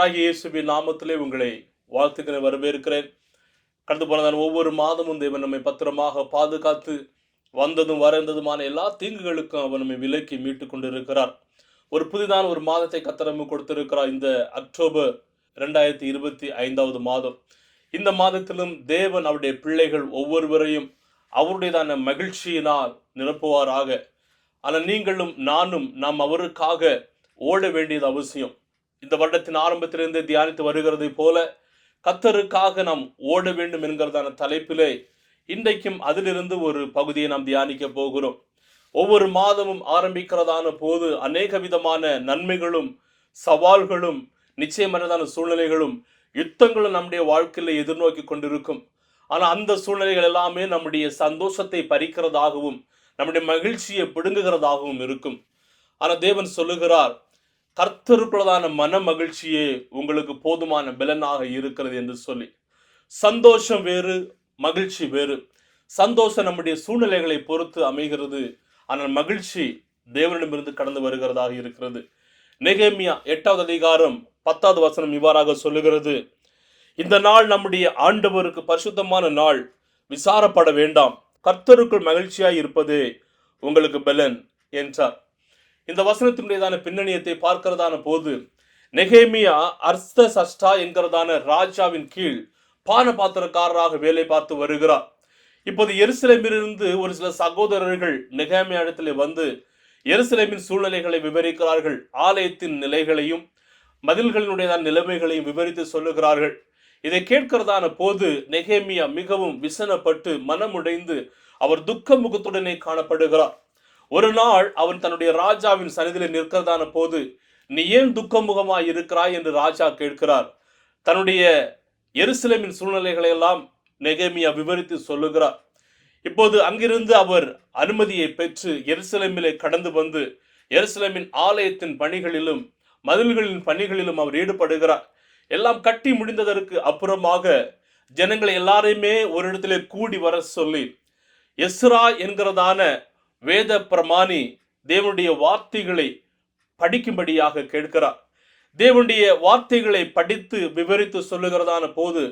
கர்த்தராகிய இயேசுவின் நாமத்திலே உங்களை வாழ்த்துக்களை வரவேற்கிறேன். கடந்து போனதான் ஒவ்வொரு மாதமும் தேவன் நம்மை பத்திரமாக பாதுகாத்து வந்ததும் வரந்ததுமான எல்லா தீங்குகளுக்கும் அவர் நம்மை விலக்கி மீட்டு கொண்டிருக்கிறார். ஒரு புதிதான ஒரு மாதத்தை கத்தரம்பு கொடுத்திருக்கிறார் இந்த அக்டோபர் ரெண்டாயிரத்தி இருபத்தி ஐந்தாவது மாதம். இந்த மாதத்திலும் தேவன் அவருடைய பிள்ளைகள் ஒவ்வொருவரையும் அவருடையதான மகிழ்ச்சியினால் நிரப்புவாராக. ஆனால் நீங்களும் நானும் நாம் அவருக்காக ஓட வேண்டியது அவசியம். இந்த வருடத்தின் ஆரம்பத்திலிருந்து தியானித்து வருகிறதை போல கத்தருக்காக நாம் ஓட வேண்டும் என்கிறதான தலைப்பிலே இன்றைக்கும் அதிலிருந்து ஒரு பகுதியை நாம் தியானிக்க போகிறோம். ஒவ்வொரு மாதமும் ஆரம்பிக்கிறதான போது அநேக விதமான நன்மைகளும் சவால்களும் நிச்சயமற்றதான சூழ்நிலைகளும் யுத்தங்களும் நம்முடைய வாழ்க்கையில் எதிர்நோக்கி கொண்டிருக்கும். ஆனால் அந்த சூழ்நிலைகள் எல்லாமே நம்முடைய சந்தோஷத்தை பறிக்கிறதாகவும் நம்முடைய மகிழ்ச்சியை பிடுங்குகிறதாகவும் இருக்கும். ஆனால் தேவன் சொல்லுகிறார் கர்த்தருக்குள்ளதான மன மகிழ்ச்சியே உங்களுக்கு போதுமான பலனாக இருக்கிறது என்று சொல்லி. சந்தோஷம் வேறு மகிழ்ச்சி வேறு. சந்தோஷம் நம்முடைய சூழ்நிலைகளை பொறுத்து அமைகிறது. ஆனால் மகிழ்ச்சி தேவனிடமிருந்து கடந்து வருகிறதாக இருக்கிறது. நெகேமியா எட்டாவது அதிகாரம் பத்தாவது வசனம் இவ்வாறாக சொல்லுகிறது. இந்த நாள் நம்முடைய ஆண்டவருக்கு பரிசுத்தமான நாள். விசாரப்பட வேண்டாம். கர்த்தருக்குள் மகிழ்ச்சியாய் இருப்பதே உங்களுக்கு பலன் என்றார். இந்த வசனத்தினுடையதான பின்னணியத்தை பார்க்கிறதான போது நெகேமியா அர்த்த சஷ்டா என்கிறதான ராஜாவின் கீழ் பான பாத்திரக்காரராக வேலை பார்த்து வருகிறார். இப்போது எருசலேமிலிருந்து ஒரு சில சகோதரர்கள் நெகேமியா இடத்துல வந்து எருசலேமின் சூழ்நிலைகளை விவரிக்கிறார்கள். ஆலயத்தின் நிலைகளையும் மதில்களினுடையதான நிலைமைகளையும் விவரித்து சொல்லுகிறார்கள். இதை கேட்கிறதான போது நெகேமியா மிகவும் விசனப்பட்டு மனமுடைந்து அவர் துக்க முகத்துடனே காணப்படுகிறார். ஒரு நாள் அவன் தன்னுடைய ராஜாவின் சன்னிதியில் நிற்கிறதான போது நீ ஏன் துக்கமுகமாய் இருக்கிறாய்? என்று ராஜா கேட்கிறார். தன்னுடைய எருசலேமின் சூழ்நிலைகளை எல்லாம் நெகமியா விவரித்து சொல்லுகிறார். இப்போது அங்கிருந்து அவர் அனுமதியை பெற்று எருசலேமிலே கடந்து வந்து எருசலேமின் ஆலயத்தின் பணிகளிலும் மதில்களின் பணிகளிலும் அவர் ஈடுபடுகிறார். எல்லாம் கட்டி முடிந்ததற்கு அப்புறமாக ஜனங்களை எல்லாரையுமே ஒரு இடத்திலே கூடி வர சொல்லி எஸ்ரா என்கிறதான வேத பிரமாணி தேவனுடைய வார்த்தைகளை படிக்கும்படியாக கேட்கிறார். தேவனுடைய வார்த்தைகளை படித்து விவரித்து சொல்லுகிறதான போது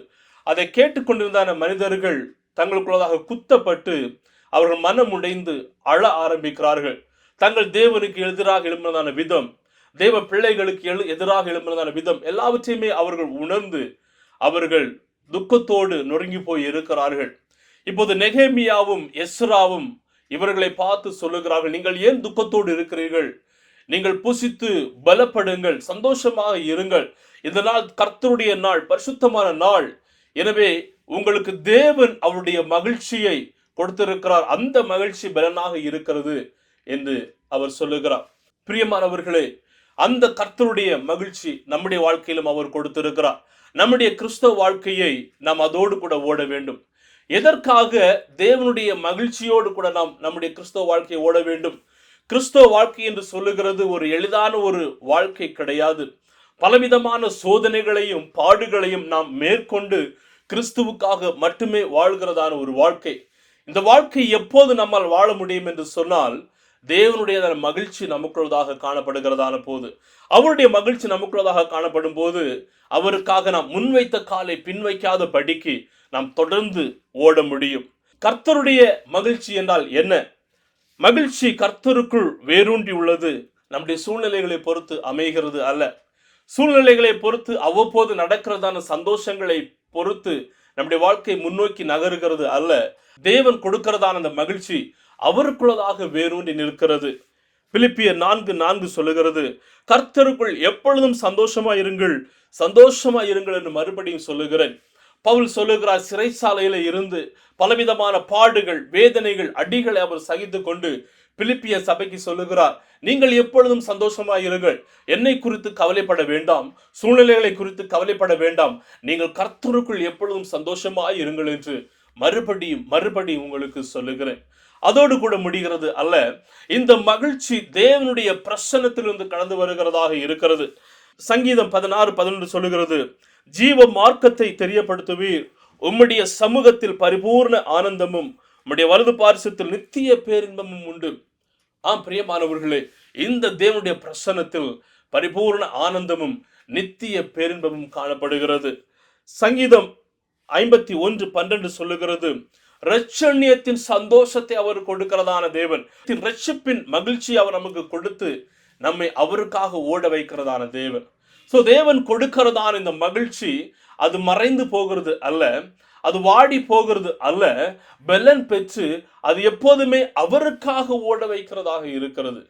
அதை கேட்டுக்கொண்டிருந்தான மனிதர்கள் தங்களுக்குள்ளதாக குத்தப்பட்டு அவர்கள் மனம் உடைந்து அழ ஆரம்பிக்கிறார்கள். தங்கள் தேவனுக்கு எதிராக எழும்பினதான விதம் தேவ பிள்ளைகளுக்கு எழு எதிராக எழும்பினதான விதம் எல்லாவற்றையுமே அவர்கள் உணர்ந்து அவர்கள் துக்கத்தோடு நொறுங்கி போய் இருக்கிறார்கள். இப்போது நெகேமியாவும் எஸ்ராவும் இவர்களை பார்த்து சொல்லுகிறார்கள் நீங்கள் ஏன் துக்கத்தோடு இருக்கிறீர்கள்? நீங்கள் புசித்து பலப்படுங்கள் சந்தோஷமாக இருங்கள். இந்த நாள் கர்த்தருடைய நாள் பரிசுத்தமான நாள். எனவே உங்களுக்கு தேவன் அவருடைய மகிழ்ச்சியை கொடுத்திருக்கிறார். அந்த மகிழ்ச்சி பலனாக இருக்கிறது என்று அவர் சொல்லுகிறார். பிரியமானவர்களே அந்த கர்த்தருடைய மகிழ்ச்சி நம்முடைய வாழ்க்கையிலும் அவர் கொடுத்திருக்கிறார். நம்முடைய கிறிஸ்தவ வாழ்க்கையை நாம் அதோடு கூட ஓட வேண்டும். எதற்காக தேவனுடைய மகிழ்ச்சியோடு கூட நாம் நம்முடைய கிறிஸ்தவ வாழ்க்கையை ஓட வேண்டும்? கிறிஸ்தவ வாழ்க்கை என்று சொல்லுகிறது ஒரு எளிதான ஒரு வாழ்க்கை கிடையாது. பலவிதமான சோதனைகளையும் பாடுகளையும் நாம் மேற்கொண்டு கிறிஸ்துவுக்காக மட்டுமே வாழ்கிறதான ஒரு வாழ்க்கை. இந்த வாழ்க்கை எப்போது நம்மால் வாழ முடியும் என்று சொன்னால் தேவனுடைய மகிழ்ச்சி நமக்குள்ளதாக காணப்படுகிறதான போது. அவருடைய மகிழ்ச்சி நமக்குள்ளதாக காணப்படும் போது அவருக்காக நாம் முன்வைத்த காலை பின்வைக்காத படிக்கு நாம் தொடர்ந்து ஓட முடியும். கர்த்தருடைய மகிழ்ச்சி என்றால் என்ன? மகிழ்ச்சி கர்த்தருக்குள் வேரூன்றி உள்ளது. நம்முடைய சூழ்நிலைகளை பொறுத்து அமைகிறது அல்ல. சூழ்நிலைகளை பொறுத்து அவ்வப்போது நடக்கிறதான சந்தோஷங்களை பொறுத்து நம்முடைய வாழ்க்கை முன்னோக்கி நகருகிறது அல்ல. தேவன் கொடுக்கிறதான அந்த மகிழ்ச்சி அவருக்குள்ளதாக வேரூன்றி நிற்கிறது. பிலிப்பியர் நான்கு நான்கு சொல்லுகிறது கர்த்தருக்குள் எப்பொழுதும் சந்தோஷமா இருங்கள் சந்தோஷமா இருங்கள் என்று மறுபடியும் சொல்லுகிறேன். பவுல் சொல்லுகிறார் சிறைச்சாலையில் இருந்து பலவிதமான பாடுகள் வேதனைகள் அடிகளை அவர் சகித்து கொண்டு பிலிப்பிய சபைக்கு சொல்லுகிறார் நீங்கள் எப்பொழுதும் சந்தோஷமாக இருங்கள். என்னை குறித்து கவலைப்பட வேண்டாம். சூழ்நிலைகளை குறித்து கவலைப்பட வேண்டாம். நீங்கள் கர்த்தருக்குள் எப்பொழுதும் சந்தோஷமாக இருங்கள் என்று மறுபடியும் மறுபடியும் உங்களுக்கு சொல்லுகிறேன். அதோடு கூட முடிகிறது அல்ல இந்த மகிழ்ச்சி தேவனுடைய பிரசனத்திலிருந்து கடந்து வருகிறதாக இருக்கிறது. சங்கீதம் பதினாறு பதினொன்று சொல்லுகிறது ஜீவ மார்க்கத்தை தெரியப்படுத்துவீர். உம்முடைய சமூகத்தில் பரிபூர்ண ஆனந்தமும் உம்முடைய வலது பாரிசத்தில் நித்திய பேரின்பமும் உண்டு. ஆம் பிரியமானவர்களே இந்த தேவனுடைய பிரசன்னத்தில் பரிபூர்ண ஆனந்தமும் நித்திய பேரின்பமும் காணப்படுகிறது. சங்கீதம் ஐம்பத்தி ஒன்று பன்னெண்டு சொல்லுகிறது ரட்சண்யத்தின் சந்தோஷத்தை அவர் கொடுக்கிறதான தேவன் ரட்சிப்பின் மகிழ்ச்சி அவர் நமக்கு கொடுத்து நம்மை அவருக்காக ஓட வைக்கிறதான தேவன். ஸோ தேவன் கொடுக்கிறதான இந்த மகிழ்ச்சி அது மறைந்து போகிறது அல்ல. அது வாடி போகிறது அல்ல. பெலன் பெற்று அது எப்போதுமே அவருக்காக ஓட வைக்கிறதாக இருக்கிறது.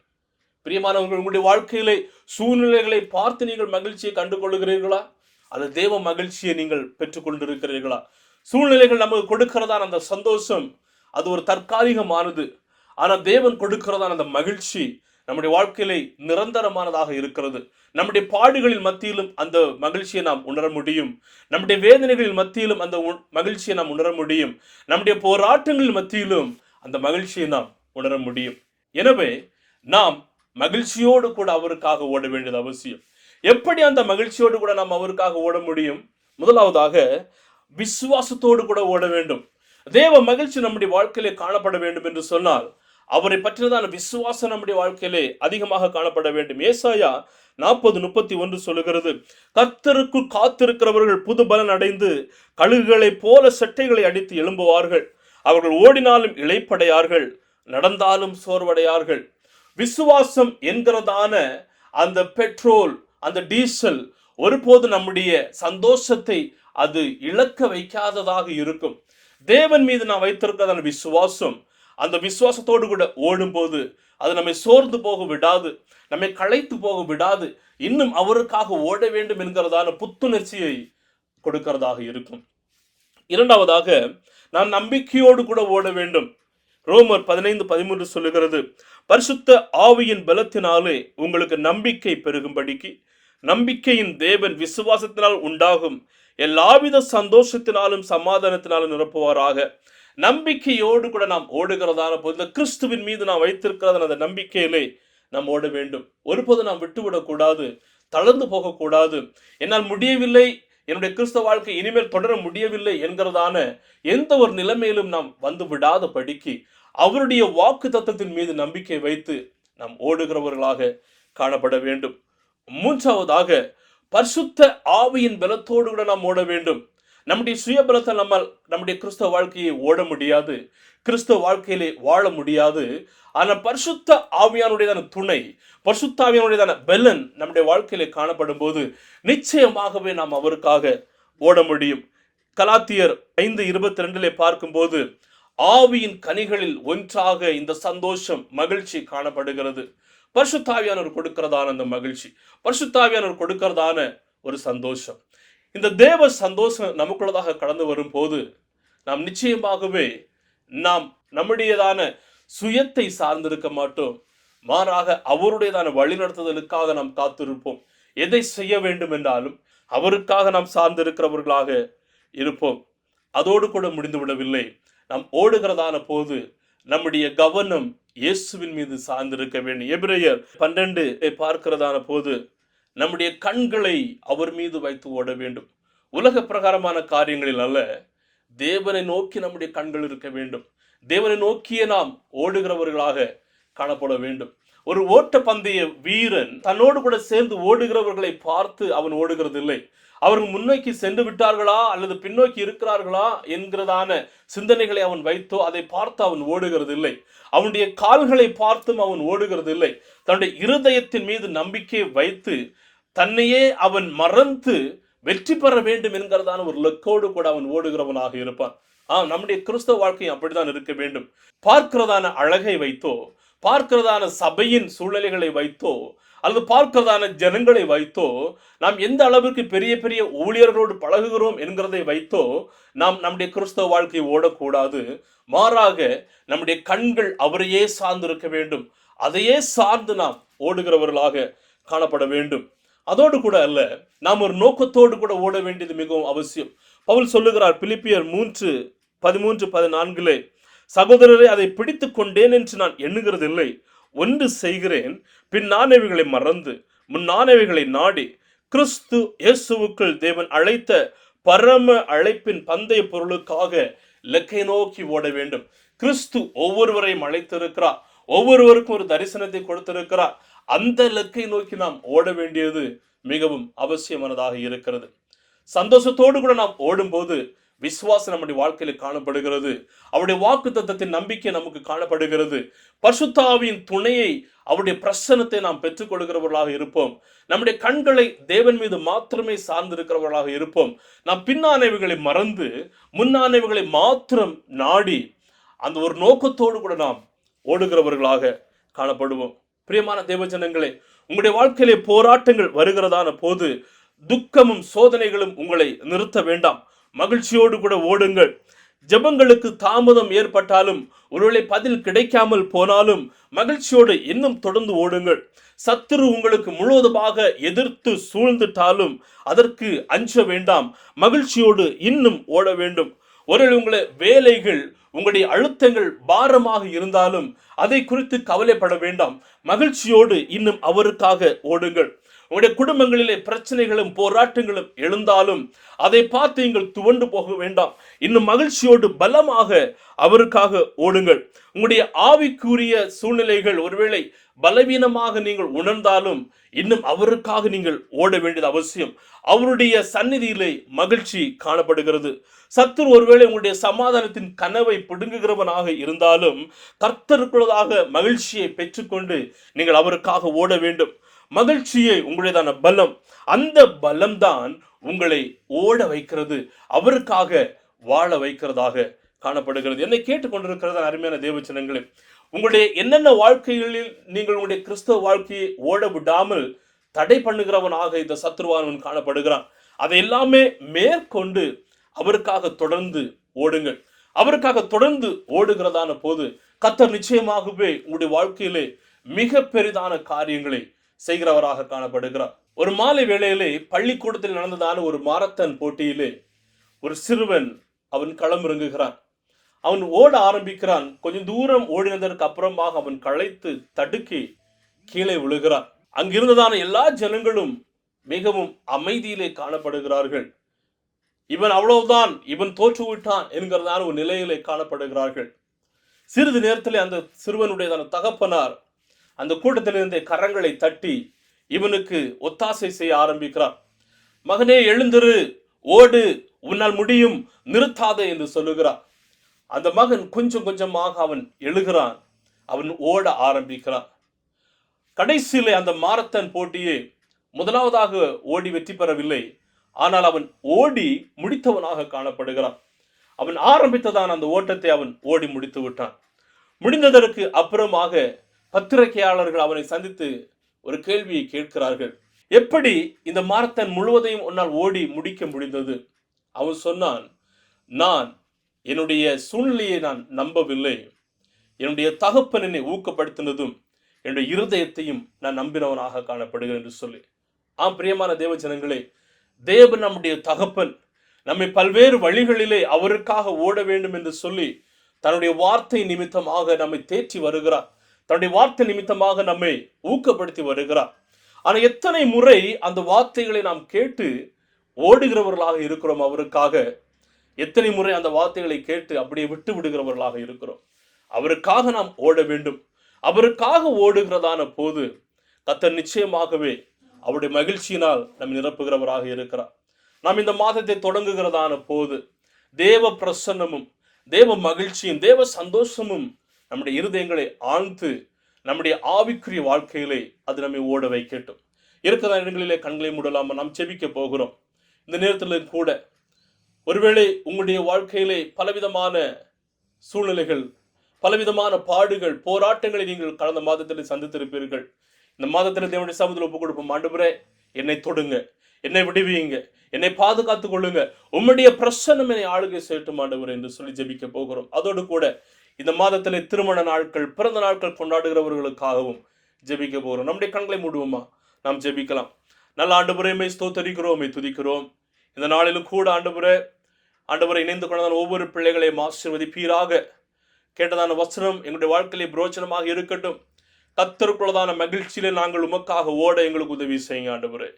பிரியமானவர்கள் உங்களுடைய வாழ்க்கையிலே சூழ்நிலைகளை பார்த்து நீங்கள் மகிழ்ச்சியை கண்டுகொள்கிறீர்களா அது தேவ மகிழ்ச்சியை நீங்கள் பெற்றுக்கொண்டிருக்கிறீர்களா? சூழ்நிலைகள் நமக்கு கொடுக்கிறதான அந்த சந்தோஷம் அது ஒரு தற்காலிகமானது. ஆனால் தேவன் கொடுக்கிறதான அந்த மகிழ்ச்சி நம்முடைய வாழ்க்கையிலே நிரந்தரமானதாக இருக்கிறது. நம்முடைய பாடுகளின் மத்தியிலும் அந்த மகிழ்ச்சியை நாம் உணர முடியும். நம்முடைய வேதனைகளின் மத்தியிலும் அந்த உண்- மகிழ்ச்சியை நாம் உணர முடியும். நம்முடைய போராட்டங்களின் மத்தியிலும் அந்த மகிழ்ச்சியை நாம் உணர முடியும். எனவே நாம் மகிழ்ச்சியோடு கூட அவருக்காக ஓட வேண்டியது அவசியம். எப்படி அந்த மகிழ்ச்சியோடு கூட நாம் அவருக்காக ஓட முடியும்? முதலாவதாக விசுவாசத்தோடு கூட ஓட வேண்டும். தேவ மகிழ்ச்சி நம்முடைய வாழ்க்கையிலே காணப்பட வேண்டும் என்று சொன்னால் அவரை பற்றினதான விசுவாசம் நம்முடைய வாழ்க்கையிலே அதிகமாக காணப்பட வேண்டும். ஏசாயா நாற்பது முப்பத்தி ஒன்று சொல்லுகிறது கத்தருக்குள் காத்திருக்கிறவர்கள் புது பலன் அடைந்து கழுகுகளைப் போல செட்டைகளை அடித்து எழும்புவார்கள். அவர்கள் ஓடினாலும் இழைப்படையார்கள் நடந்தாலும் சோர்வடையார்கள். விசுவாசம் என்கிறதான அந்த பெட்ரோல் அந்த டீசல் ஒருபோது நம்முடைய சந்தோஷத்தை அது இழக்க வைக்காததாக இருக்கும். தேவன் மீது நான் வைத்திருக்கிறதான விசுவாசம் அந்த விசுவாசத்தோடு கூட ஓடும்போது அது நம்மை சோர்ந்து போக விடாது நம்மை களைத்து போக விடாது. இன்னும் அவருக்காக ஓட வேண்டும் என்கிறதான புத்துணர்ச்சியை கொடுக்கிறதாக இருக்கும். இரண்டாவதாக நான் நம்பிக்கையோடு கூட ஓட வேண்டும். ரோமர் பதினைந்து பதிமூன்று சொல்லுகிறது பரிசுத்த ஆவியின் பலத்தினாலே உங்களுக்கு நம்பிக்கை பெருகும்படிக்கு நம்பிக்கையின் தேவன் விசுவாசத்தினால் உண்டாகும் எல்லாவித சந்தோஷத்தினாலும் சமாதானத்தினாலும் நிரப்புவாராக. நம்பிக்கையோடு கூட நாம் ஓடுகிறதான போது இந்த கிறிஸ்துவின் மீது நாம் வைத்திருக்கிறதான அந்த நம்பிக்கையிலே நாம் ஓட வேண்டும். ஒருபோது நாம் விட்டுவிடக்கூடாது தளர்ந்து போகக்கூடாது. என்னால் முடியவில்லை என்னுடைய கிறிஸ்தவ வாழ்க்கை இனிமேல் தொடர முடியவில்லை என்கிறதான எந்த ஒரு நிலைமையிலும் நாம் வந்து விடாத படிக்கு அவருடைய வாக்கு தத்துவத்தின் மீது நம்பிக்கை வைத்து நாம் ஓடுகிறவர்களாக காணப்பட வேண்டும். மூன்றாவதாக பரிசுத்த ஆவியின் பலத்தோடு கூட நாம் ஓட வேண்டும். நம்முடைய சுயபலத்தை நம்மால் நம்முடைய கிறிஸ்தவ வாழ்க்கையை ஓட முடியாது கிறிஸ்தவ வாழ்க்கையிலே வாழ முடியாது. ஆனால் பரிசுத்த ஆவியானுடையதான துணை பரிசுத்த ஆவியானுடையதான பெலன் நம்முடைய வாழ்க்கையிலே காணப்படும் போது நிச்சயமாகவே நாம் அவருக்காக ஓட முடியும். கலாத்தியர் ஐந்து இருபத்தி ரெண்டிலே பார்க்கும்போது ஆவியின் கனிகளில் ஒன்றாக இந்த சந்தோஷம் மகிழ்ச்சி காணப்படுகிறது. பரிசுத்தாவியானவர் கொடுக்கிறதான அந்த மகிழ்ச்சி பரிசுத்தாவியானவர் கொடுக்கிறதான ஒரு சந்தோஷம். இந்த தேவ சந்தோஷம் நமக்குள்ளதாக கடந்து வரும்போது நாம் நிச்சயமாகவே நாம் நம்முடையதான சுயத்தை சார்ந்திருக்க மாட்டோம். மாறாக அவருடையதான வழிநடத்துதலுக்காக நாம் காத்திருப்போம். எதை செய்ய வேண்டும் என்றாலும் அவருக்காக நாம் சார்ந்திருக்கிறவர்களாக இருப்போம். அதோடு கூட முடிந்து விடவில்லை. நாம் ஓடுகிறதான போது நம்முடைய கவனம் இயேசுவின் மீது சார்ந்திருக்க வேண்டும். எபிரேயர் பன்னெண்டு பார்க்கிறதான போது நம்முடைய கண்களை அவர் மீது வைத்து ஓட வேண்டும். உலக பிரகாரமான காரியங்களில் அல்ல தேவனை நோக்கி நம்முடைய கண்கள் இருக்க வேண்டும். தேவனை நோக்கியே நாம் ஓடுகிறவர்களாக காணப்பட வேண்டும். ஒரு ஓட்டப்பந்தய வீரன் தன்னோடு கூட சேர்ந்து ஓடுகிறவர்களை பார்த்து அவன் ஓடுகிறதில்லை. அவர்கள் முன்னோக்கி சென்று விட்டார்களா அல்லது பின்னோக்கி இருக்கிறார்களா என்கிறதான சிந்தனைகளை அவன் வைத்தோ அதை பார்த்து அவன் ஓடுகிறதில்லை. அவனுடைய கால்களை பார்த்தும் அவன் ஓடுகிறதில்லை. தன்னுடைய இருதயத்தின் மீது நம்பிக்கையை வைத்து தன்னையே அவன் மறந்து வெற்றி பெற வேண்டும் என்கிறதான ஒரு லக்கோடு கூட அவன் ஓடுகிறவனாக இருப்பான். ஆ நம்முடைய கிறிஸ்தவ வாழ்க்கையும் அப்படித்தான் இருக்க வேண்டும். பார்க்கிறதான அழகை வைத்தோ பார்க்கிறதான சபையின் சூழ்நிலைகளை வைத்தோ அல்லது பார்க்கிறதான ஜனங்களை வைத்தோ நாம் எந்த அளவிற்கு பெரிய பெரிய ஊழியர்களோடு பழகுகிறோம் என்கிறதை வைத்தோ நாம் நம்முடைய கிறிஸ்தவ வாழ்க்கையை ஓடக்கூடாது. மாறாக நம்முடைய கண்கள் அவரையே சார்ந்திருக்க வேண்டும். அதையே சார்ந்து நாம் ஓடுகிறவர்களாக காணப்பட வேண்டும். அதோடு கூட அல்ல நாம் ஒரு நோக்கத்தோடு கூட ஓட வேண்டியது மிகவும் அவசியம். பவுல் சொல்லுகிறார் பிலிப்பியர் மூன்று பதிமூன்று பதினான்கிலே சகோதரரை அதை பிடித்து கொண்டேன் என்று நான் எண்ணுகிறதில்லை. ஒன்று செய்கிறேன் பின் மறந்து முன் நாடி கிறிஸ்து இயேசுவுக்குள் தேவன் அழைத்த பரம அழைப்பின் பந்தய பொருளுக்காக இலக்கை நோக்கி ஓட வேண்டும். கிறிஸ்து ஒவ்வொருவரையும் அழைத்திருக்கிறார். ஒவ்வொருவருக்கும் ஒரு தரிசனத்தை கொடுத்திருக்கிறார். அந்த இலக்கை நோக்கி நாம் ஓட வேண்டியது மிகவும் அவசியமானதாக இருக்கிறது. சந்தோஷத்தோடு கூட நாம் ஓடும்போது விசுவாசம் நம்முடைய வாழ்க்கையில காணப்படுகிறது. அவருடைய வாக்கு தத்தத்தின் நம்பிக்கை நமக்கு காணப்படுகிறது. பர்சுத்தாவின் துணையை அவருடைய பிரசனத்தை நாம் பெற்றுக்கொள்கிறவர்களாக இருப்போம். நம்முடைய கண்களை தேவன் மீது மாத்திரமே சார்ந்திருக்கிறவர்களாக இருப்போம். நாம் பின்னானவைகளை மறந்து முன்னானவைகளை மாத்திரம் நாடி அந்த ஒரு நோக்கத்தோடு கூட நாம் ஓடுகிறவர்களாக காணப்படுவோம். பிரியமான தேவஜனங்களே உங்களுடைய வாழ்க்கையிலே போராட்டங்கள் வருகிறதான போது துக்கமும் சோதனைகளும் உங்களை நிறுத்த வேண்டாம். மகிழ்ச்சியோடு கூட ஓடுங்கள். ஜெபங்களுக்கு தாமதம் ஏற்பட்டாலும் ஒருவேளை பதில் கிடைக்காமல் போனாலும் மகிழ்ச்சியோடு இன்னும் தொடர்ந்து ஓடுங்கள். சத்துரு உங்களுக்கு முழுவதுமாக எதிர்த்து சூழ்ந்துட்டாலும் அதற்கு அஞ்ச வேண்டாம். மகிழ்ச்சியோடு இன்னும் ஓட வேண்டும். ஒருவேளை உங்களை வேலைகள் உங்களுடைய அழுத்தங்கள் பாரமாக இருந்தாலும் அதை குறித்து கவலைப்பட வேண்டாம். மகிழ்ச்சியோடு இன்னும் அவருக்காக ஓடுங்கள். உங்களுடைய குடும்பங்களிலே பிரச்சனைகளும் போராட்டங்களும் எழுந்தாலும் அதை பார்த்து நீங்கள் துவண்டு போக வேண்டாம். இன்னும் மகிழ்ச்சியோடு பலமாக அவருக்காக ஓடுங்கள். உங்களுடைய ஆவிக்குரிய சூழ்நிலைகள் ஒருவேளை பலவீனமாக நீங்கள் உணர்ந்தாலும் இன்னும் அவருக்காக நீங்கள் ஓட வேண்டியது அவசியம். அவருடைய சந்நிதியிலே மகிழ்ச்சி காணப்படுகிறது. சத்துரு ஒருவேளை உங்களுடைய சமாதானத்தின் கனவை பிடுங்குகிறவனாக இருந்தாலும் கர்த்தருக்குள்ளதாக மகிழ்ச்சியை பெற்றுக்கொண்டு நீங்கள் அவருக்காக ஓட வேண்டும். மகிழ்ச்சியை உங்களுடையதான பலம். அந்த பலம்தான் உங்களை ஓட வைக்கிறது. அவருக்காக வாழ வைக்கிறதாக காணப்படுகிறது. என்னை கேட்டுக்கொண்டிருக்கிறது அருமையான தேவச்சனங்களே உங்களுடைய என்னென்ன வாழ்க்கைகளில் நீங்கள் உங்களுடைய கிறிஸ்தவ வாழ்க்கையை ஓட விடாமல் தடை பண்ணுகிறவனாக இந்த சத்ருவானவன் காணப்படுகிறான். அதை எல்லாமே மேற்கொண்டு அவருக்காக தொடர்ந்து ஓடுங்கள். அவருக்காக தொடர்ந்து ஓடுகிறதான போது கத்தர் நிச்சயமாகவே உங்களுடைய வாழ்க்கையிலே மிக பெரிதான காரியங்களை செய்கிறவராக காணப்படுகிறார். ஒரு மாலை வேளையிலே பள்ளிக்கூடத்தில் நடந்ததான ஒரு மாரத்தான் போட்டியிலே ஒரு சிறுவன் அவன் களமிறங்குகிறான். அவன் ஓட ஆரம்பிக்கிறான். கொஞ்சம் தூரம் ஓடினதற்கு அப்புறமாக அவன் களைத்து தடுக்கி கீழே விழுகிறான். அங்கிருந்ததான எல்லா ஜனங்களும் மிகவும் அமைதியிலே காணப்படுகிறார்கள். இவன் அவ்வளவுதான் இவன் தோற்று விட்டான் என்கிறதான ஒரு நிலையிலே காணப்படுகிறார்கள். சிறிது நேரத்தில் அந்த சிறுவனுடைய தகப்பனார் அந்த கூட்டத்திலிருந்தே கரங்களை தட்டி இவனுக்கு ஒத்தாசை செய்ய ஆரம்பிக்கிறார் மகனே எழுந்திரு ஓடு உன்னால் முடியும் நிறுத்தாதே என்று சொல்லுகிறார் அந்த மகன் கொஞ்சம் கொஞ்சமாக அவன் எழுகிறான். அவன் ஓட ஆரம்பிக்கிறான். கடைசியிலே அந்த மாரத்தான் போட்டியை முதலாவதாக ஓடி வெற்றி பெறவில்லை. ஆனால் அவன் ஓடி முடித்தவனாக காணப்படுகிறான். அவன் ஆரம்பித்ததான் அந்த ஓட்டத்தை அவன் ஓடி முடித்து விட்டான். முடிந்ததற்கு அப்புறமாக பத்திரிகையாளர்கள் அவரை சந்தித்து ஒரு கேள்வியை கேட்கிறார்கள். எப்படி இந்த மரத்தன் முழுவதையும் உன்னால் ஓடி முடிக்க முடிந்தது? அவன் சொன்னான் நான் என்னுடைய சூழ்நிலையை நான் நம்பவில்லை. என்னுடைய தகப்பன் ஊக்கப்படுத்தினதும் என்னுடைய இருதயத்தையும் நான் நம்பினவனாக காணப்படுகிறேன் என்று சொல்லி. ஆம் பிரியமான தேவ ஜனங்களே தேவன் நம்முடைய தகப்பன் நம்மை பல்வேறு வழிகளிலே அவருக்காக ஓட வேண்டும் என்று சொல்லி தன்னுடைய வார்த்தை நிமித்தமாக நம்மை தேற்றி வருகிறார். தன்னுடைய வார்த்தை நிமித்தமாக நம்மை ஊக்கப்படுத்தி வருகிறார். ஆனால் எத்தனை முறை அந்த வார்த்தைகளை நாம் கேட்டு ஓடுகிறவர்களாக இருக்கிறோம் அவருக்காக? எத்தனை முறை அந்த வார்த்தைகளை கேட்டு அப்படியே விட்டு விடுகிறவர்களாக இருக்கிறோம்? அவருக்காக நாம் ஓட வேண்டும். அவருக்காக ஓடுகிறதான போது கத்தர் நிச்சயமாகவே அவருடைய மகிழ்ச்சியினால் நம்மை நிரப்புகிறவராக இருக்கிறார். நாம் இந்த மாதத்தை தொடங்குகிறதான போது தேவ பிரசன்னமும் தேவ மகிழ்ச்சியும் தேவ சந்தோஷமும் நம்முடைய இருதயங்களை ஆழ்ந்து நம்முடைய ஆவிக்குரிய வாழ்க்கையிலே அது நம்மை ஓட வைக்கட்டும். இருக்கிற இடங்களிலே கண்களை மூடலாமல் நாம் செபிக்க போகிறோம். இந்த நேரத்தில் கூட ஒருவேளை உங்களுடைய வாழ்க்கையிலே பலவிதமான சூழ்நிலைகள் பலவிதமான பாடுகள் போராட்டங்களை நீங்கள் கடந்த மாதத்தில் சந்தித்திருப்பீர்கள். இந்த மாதத்தில் தேவனுடைய சமூகத்தில் ஒப்பு கொடுப்போம் ஆண்டுபுரே என்னை தொடுங்க என்னை விடுவீங்க என்னை பாதுகாத்துக் கொள்ளுங்க. உம்முடைய பிரசனம் என்னை ஆளுகை செய்யட்டும் ஆண்டவர் என்று சொல்லி ஜெபிக்க போகிறோம். அதோடு கூட இந்த மாதத்திலே திருமண நாட்கள் பிறந்த நாட்கள் கொண்டாடுகிறவர்களுக்காகவும் ஜெபிக்க போகிறோம் நம்முடைய கண்களை மூடுவோமா? நாம் ஜெபிக்கலாம். நல்ல ஆண்டுபுறையுமே ஸ்தோத்தரிக்கிறோம் துதிக்கிறோம். இந்த நாளிலும் கூட ஆண்டுபுரை ஆண்டவரை இணைந்து கொண்டதான ஒவ்வொரு பிள்ளைகளையும் ஆசிர்வதிப்பீராக. கேட்டதான வசனம் எங்களுடைய வாழ்க்கையிலே பிரோச்சனமாக இருக்கட்டும். கத்தருக்குள்ளதான மகிழ்ச்சியிலே நாங்கள் உமக்காக ஓட எங்களுக்கு உதவி செய்யுங்க ஆண்டவரே.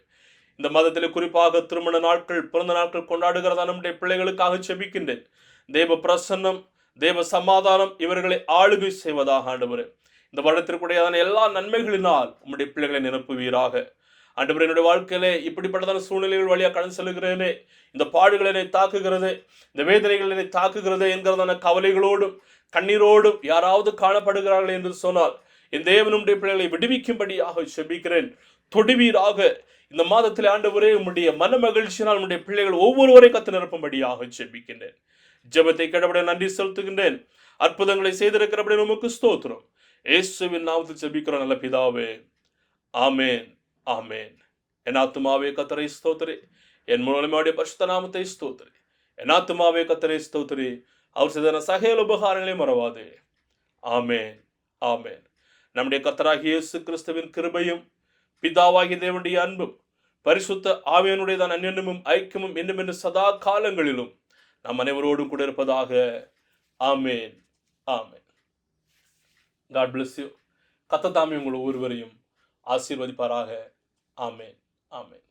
இந்த மதத்தில் குறிப்பாக திருமண நாட்கள் பிறந்த நாட்கள் கொண்டாடுகிறதா நம்முடைய பிள்ளைகளுக்காக செபிக்கின்றேன் தேவ பிரசன்னம் தேவ சமாதானம் இவர்களை ஆளுகை செய்வதாக ஆண்டவரே. இந்த வருடத்திற்குடையதான எல்லா நன்மைகளினால் உம்முடைய பிள்ளைகளை நிரப்புவீராக. ஆண்டவர் என்னுடைய வாழ்க்கையிலே இப்படிப்பட்டதான சூழ்நிலைகள் வழியாக கடந்து செல்கிறேனே இந்த பாடுகள் என்னை தாக்குகிறது இந்த வேதனைகள் என்னை தாக்குகிறது என்கிறதான கவலைகளோடும் கண்ணீரோடும் யாராவது காணப்படுகிறார்கள் என்று சொன்னால் என் தேவனுடைய பிள்ளைகளை விடுவிக்கும்படியாக செபிக்கிறேன். தொடுவீராக. இந்த மாதத்தில் ஆண்டவரே உம்முடைய மன மகிழ்ச்சியினால் உம்முடைய பிள்ளைகள் ஒவ்வொருவரை கத்து நிரப்பும்படியாக செபிக்கின்றேன். ஜெபத்தை கடவுளை நன்றி செலுத்துகின்றேன். அற்புதங்களை செய்திருக்கிறபடி நமக்கு ஸ்தோத்திரம். இயேசுவின் நாமத்தில் செபிக்கிறோம் நல்ல பிதாவே. ஆமேன் ஆமேன். என் ஆத்துமாவே கத்தரை ஸ்தோத்திரி. என் மூலமாவுடைய பரிசுத்த நாமத்தை ஸ்தோத்திரி. என் ஆத்துமாவே கத்தரை ஸ்தோத்திரி. அவர் செய்த சகையல் உபகாரங்களை மறவாதே. ஆமேன் ஆமேன். நம்முடைய கத்தராகி இயேசு கிறிஸ்துவின் கிருபையும் பிதாவாகிய தேவனுடைய அன்பும் பரிசுத்த ஆவியனுடைய தான் அந்நியமும் ஐக்கியமும் இன்னும் என்று சதா காலங்களிலும் நம் அனைவரோடும் கூட இருப்பதாக. ஆமேன். ஆமேன். காட் பிளஸ் யூ கத்ததாமி உங்கள் ஒவ்வொருவரையும் ஆசீர்வதிப்பாராக. ஆமேன். ஆமேன்.